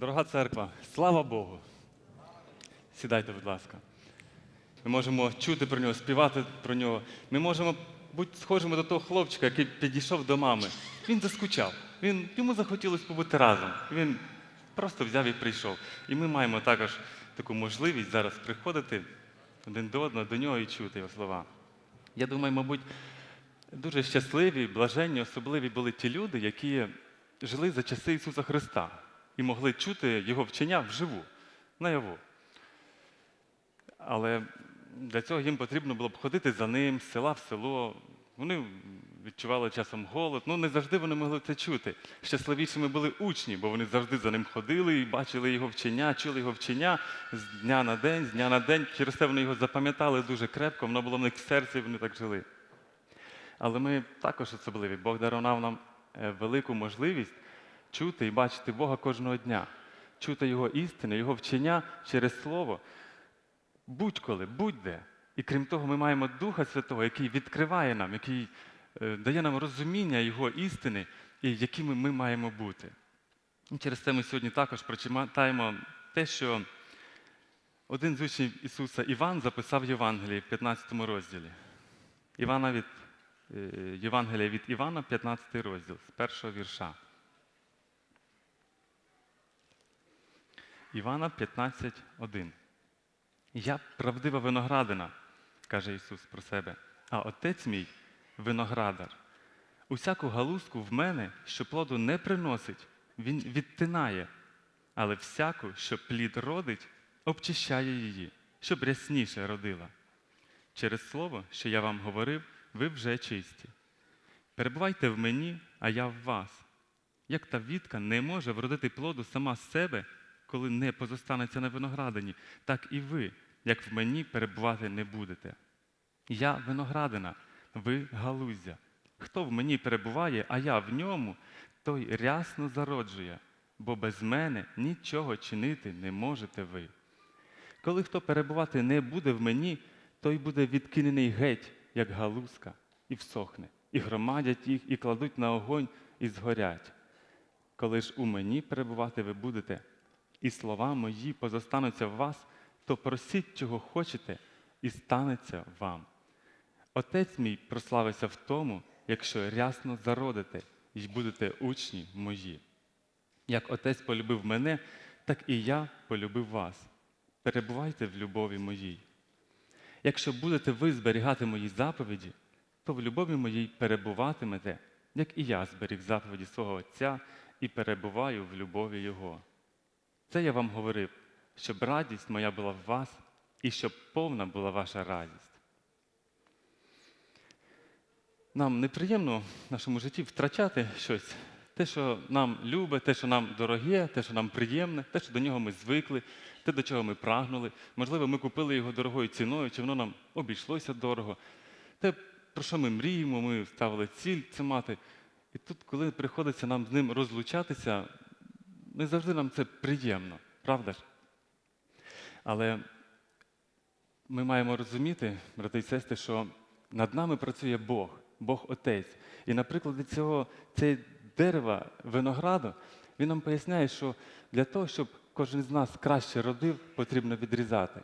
Дорога церква, слава Богу. Сідайте, будь ласка. Ми можемо чути про нього, співати про нього. Ми можемо бути схожими до того хлопчика, який підійшов до мами. Він заскучав. Він, йому захотілося побути разом. Він просто взяв і прийшов. І ми маємо також таку можливість зараз приходити один до одного, до нього і чути його слова. Я думаю, мабуть, дуже щасливі, блаженні, особливі були ті люди, які жили за часи Ісуса Христа і могли чути Його вчення вживу, наяву. Але для цього їм потрібно було б ходити за ним з села в село. Вони відчували часом голод. Ну, не завжди вони могли це чути. Щасливішими були учні, бо вони завжди за ним ходили і бачили його вчення, чули його вчення з дня на день, з дня на день. Через це вони його запам'ятали дуже крепко, воно було в них в серці, вони так жили. Але ми також особливі. Бог дарував нам е, велику можливість чути і бачити Бога кожного дня, чути Його істини, Його вчення через Слово. Будь-коли, будь-де. І крім того, ми маємо Духа Святого, який відкриває нам, який е, дає нам розуміння Його істини і якими ми маємо бути. І через це ми сьогодні також прочитаємо те, що один з учнів Ісуса Іван записав Євангелії в 15 розділі. Івана від, е, Євангелія від Івана, 15 розділ, з першого вірша. Івана 15.1. Я правдива виноградина, каже Ісус про себе, а отець мій виноградар. Усяку галузку в мене, що плоду не приносить, він відтинає, але всяку, що плід родить, обчищає її, щоб рясніше родила. Через слово, що я вам говорив, ви вже чисті. Перебувайте в мені, а я в вас. Як та вітка не може вродити плоду сама з себе, коли не позостанеться на виноградині, так і ви, як в мені, перебувати не будете. Я виноградина, ви галуздя. Хто в мені перебуває, а я в ньому, той рясно зароджує, бо без мене нічого чинити не можете ви. Коли хто перебувати не буде в мені, той буде відкинений геть, як галузка, і всохне, і громадять їх, і кладуть на огонь, і згорять. Коли ж у мені перебувати ви будете, і слова мої позостануться в вас, то просіть, чого хочете, і станеться вам. Отець мій прославиться в тому, якщо рясно зародите і будете учні мої. Як отець полюбив мене, так і я полюбив вас. Перебувайте в любові моїй. Якщо будете ви зберігати мої заповіді, то в любові моїй перебуватимете, як і я зберіг заповіді свого Отця і перебуваю в любові Його. Це я вам говорив, щоб радість моя була в вас і щоб повна була ваша радість. Нам неприємно в нашому житті втрачати щось, те, що нам любе, те, що нам дороге, те, що нам приємне, те, що до нього ми звикли, те, до чого ми прагнули. Можливо, ми купили його дорогою ціною, чи воно нам обійшлося дорого. Те, про що ми мріємо, ми ставили ціль це мати. І тут, коли приходиться нам з ним розлучатися, не завжди нам це приємно, правда ж? Але ми маємо розуміти, брати і сестри, що над нами працює Бог, Бог Отець. І на прикладі цього це дерева винограду, він нам поясняє, що для того, щоб кожен з нас краще родив, потрібно відрізати.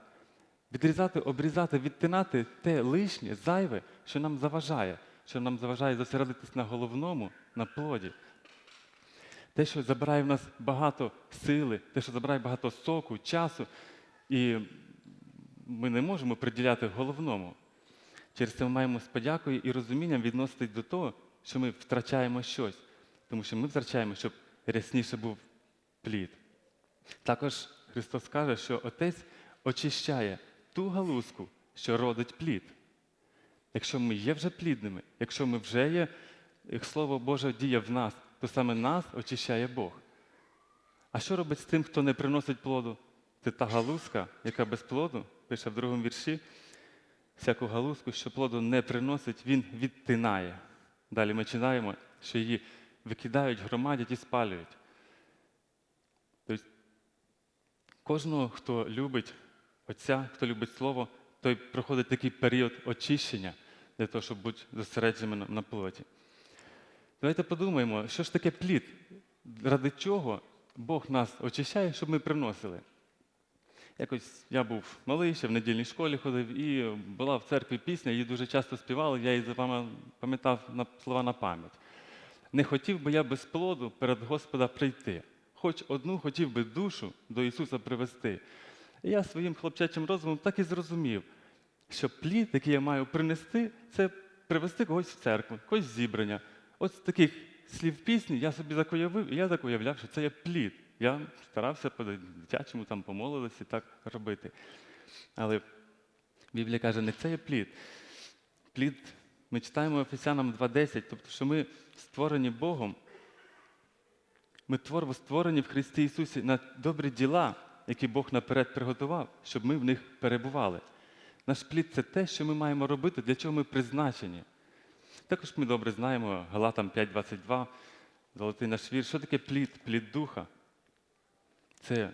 Відрізати, обрізати, відтинати те лишнє, зайве, що нам заважає, що нам заважає зосередитись на головному, на плоді. Те, що забирає в нас багато сили, те, що забирає багато соку, часу, і ми не можемо приділяти головному. Через це ми маємо з подякою і розумінням відноситись до того, що ми втрачаємо щось, тому що ми втрачаємо, щоб рясніше був плід. Також Христос каже, що Отець очищає ту галузку, що родить плід. Якщо ми є вже плідними, якщо ми вже є, як Слово Боже діє в нас, то саме нас очищає Бог. А що робить з тим, хто не приносить плоду? Це та галузка, яка без плоду, пише в другому вірші, всяку галузку, що плоду не приносить, він відтинає. Далі ми читаємо, що її викидають, громадять і спалюють. Тобто, кожного, хто любить Отця, хто любить Слово, той проходить такий період очищення для того, щоб бути зосередженим на плоті. Давайте подумаємо, що ж таке плід, ради чого Бог нас очищає, щоб ми приносили. Якось я був малий, ще в недільній школі ходив, і була в церкві пісня, її дуже часто співали, я її пам'ятав слова на пам'ять. Не хотів би я без плоду перед Господа прийти, хоч одну хотів би душу до Ісуса привести. І я своїм хлопчачим розумом так і зрозумів, що плід, який я маю принести, це привести когось в церкву, когось зібрання. От з таких слів пісні я собі так уявив, і я так уявляв, що це є плід. Я старався по дитячому там помолилися так робити. Але Біблія каже, не це є плід. Плід, ми читаємо Ефесянам 2.10, тобто, що ми створені Богом, ми твор- створені в Христі Ісусі на добрі діла, які Бог наперед приготував, щоб ми в них перебували. Наш плід це те, що ми маємо робити, для чого ми призначені. Також ми добре знаємо Галатам 5.22, золотий наш вір. Що таке плід? Плід духа. Це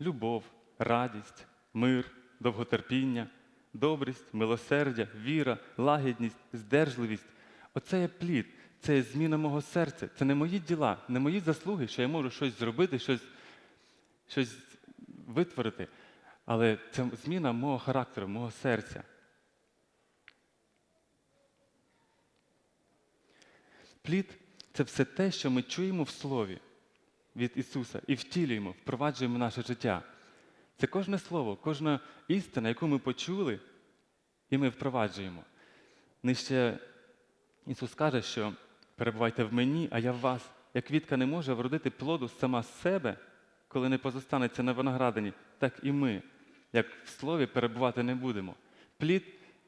любов, радість, мир, довготерпіння, добрість, милосердя, віра, лагідність, здержливість. Оце є плід, це є зміна мого серця. Це не мої діла, не мої заслуги, що я можу щось зробити, щось, щось витворити. Але це зміна мого характеру, мого серця. Плід це все те, що ми чуємо в Слові від Ісуса і втілюємо, впроваджуємо наше життя. Це кожне слово, кожна істина, яку ми почули, і ми впроваджуємо. Нижче Ісус каже, що перебувайте в мені, а я в вас. Як квітка не може вродити плоду сама з себе, коли не позостанеться на виноградині, так і ми, як в слові, перебувати не будемо. Плід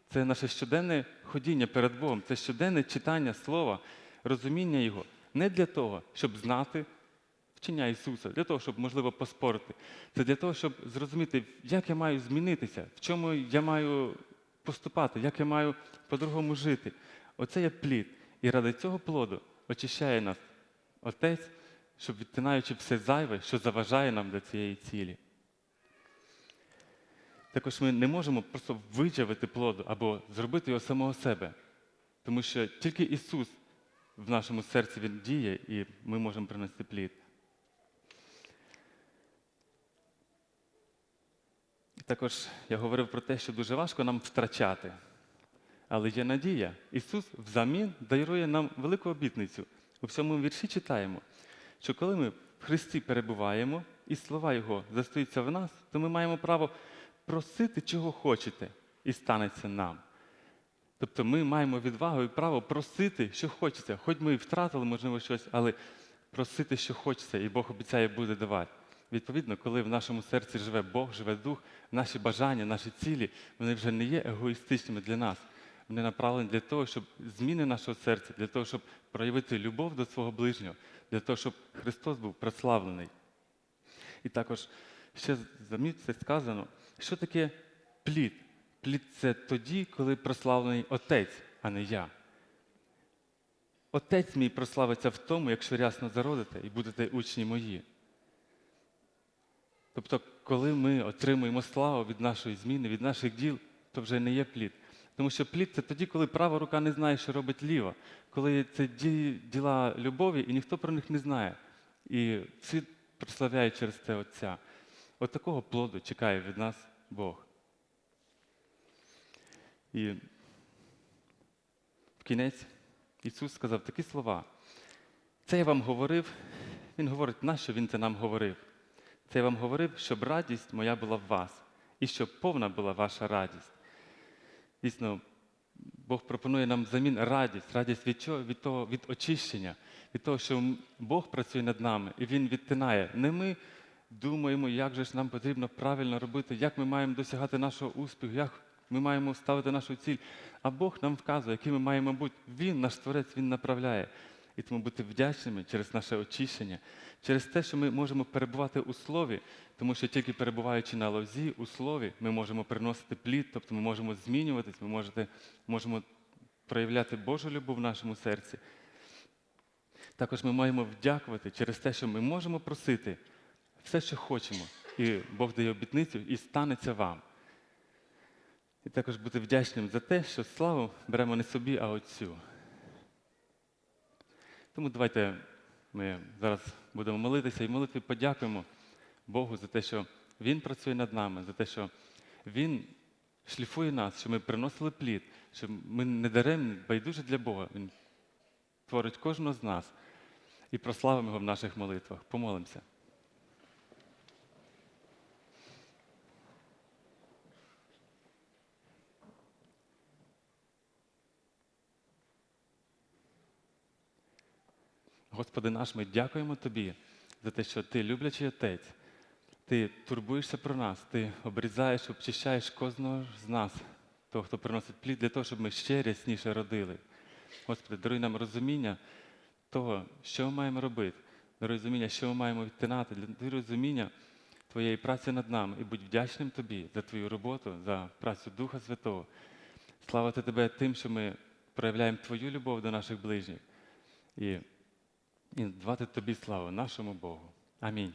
це наше щоденне ходіння перед Богом, це щоденне читання Слова, розуміння Його не для того, щоб знати вчення Ісуса, для того, щоб, можливо, поспорити. Це для того, щоб зрозуміти, як я маю змінитися, в чому я маю поступати, як я маю по-другому жити. Оце є плід. І ради цього плоду очищає нас Отець, щоб відтинаючи все зайве, що заважає нам до цієї цілі. Також ми не можемо просто вичавити плоду або зробити його самого себе, тому що тільки Ісус в нашому серці Він діє, і ми можемо принести плід. Також я говорив про те, що дуже важко нам втрачати. Але є надія. Ісус взамін дарує нам велику обітницю. У всьому вірші читаємо, що коли ми в Христі перебуваємо і слова Його застаються в нас, то ми маємо право просити, чого хочете, і станеться нам. Тобто ми маємо відвагу і право просити, що хочеться. Хоч ми і втратили, можливо, щось, але просити, що хочеться, і Бог обіцяє буде давати. Відповідно, коли в нашому серці живе Бог, живе Дух, наші бажання, наші цілі, вони вже не є егоїстичними для нас. Вони направлені для того, щоб зміни нашого серця, для того, щоб проявити любов до свого ближнього, для того, щоб Христос був прославлений. І також ще замітьте сказано, що таке плід. Плід це тоді, коли прославлений Отець, а не я. Отець мій прославиться в тому, якщо рясно зародите і будете учні мої. Тобто, коли ми отримуємо славу від нашої зміни, від наших діл, то вже не є плід. Тому що плід це тоді, коли права рука не знає, що робить ліва, коли це діла любові, і ніхто про них не знає. І світ прославляє через це Отця. От такого плоду чекає від нас Бог. І в кінець Ісус сказав такі слова. Це я вам говорив, Він говорить, нащо Він це нам говорив? Це я вам говорив, щоб радість моя була в вас, і щоб повна була ваша радість. Дійсно, Бог пропонує нам взамін радість, радість від чого? Від того, від очищення, від того, що Бог працює над нами, і Він відтинає. Не ми думаємо, як же ж нам потрібно правильно робити, як ми маємо досягати нашого успіху, як ми маємо ставити нашу ціль. А Бог нам вказує, якими ми маємо бути. Він, наш Творець, Він направляє. І тому бути вдячними через наше очищення, через те, що ми можемо перебувати у слові, тому що тільки перебуваючи на лозі, у слові, ми можемо приносити плід, тобто ми можемо змінюватись, ми можете, можемо проявляти Божу любов в нашому серці. Також ми маємо вдякувати через те, що ми можемо просити все, що хочемо, і Бог дає обітницю, і станеться вам. І також бути вдячним за те, що славу беремо не собі, а Отцю. Тому давайте Ми зараз будемо молитися і молитві подякуємо Богу за те, що Він працює над нами, за те, що Він шліфує нас, що ми приносили плід, що ми не даремні, байдуже для Бога. Він творить кожного з нас і прославимо його в наших молитвах. Помолимося. Господи наш, ми дякуємо Тобі за те, що Ти люблячий Отець, Ти турбуєшся про нас, Ти обрізаєш, обчищаєш кожного з нас, того, хто приносить плід, для того, щоб ми ще рясніше родили. Господи, даруй нам розуміння того, що ми маємо робити, даруй розуміння, що ми маємо відтинати, даруй розуміння Твоєї праці над нами і будь вдячним Тобі за Твою роботу, за працю Духа Святого. Славити Тебе тим, що ми проявляємо Твою любов до наших ближніх. І і давати тобі славу, нашому Богу. Амінь.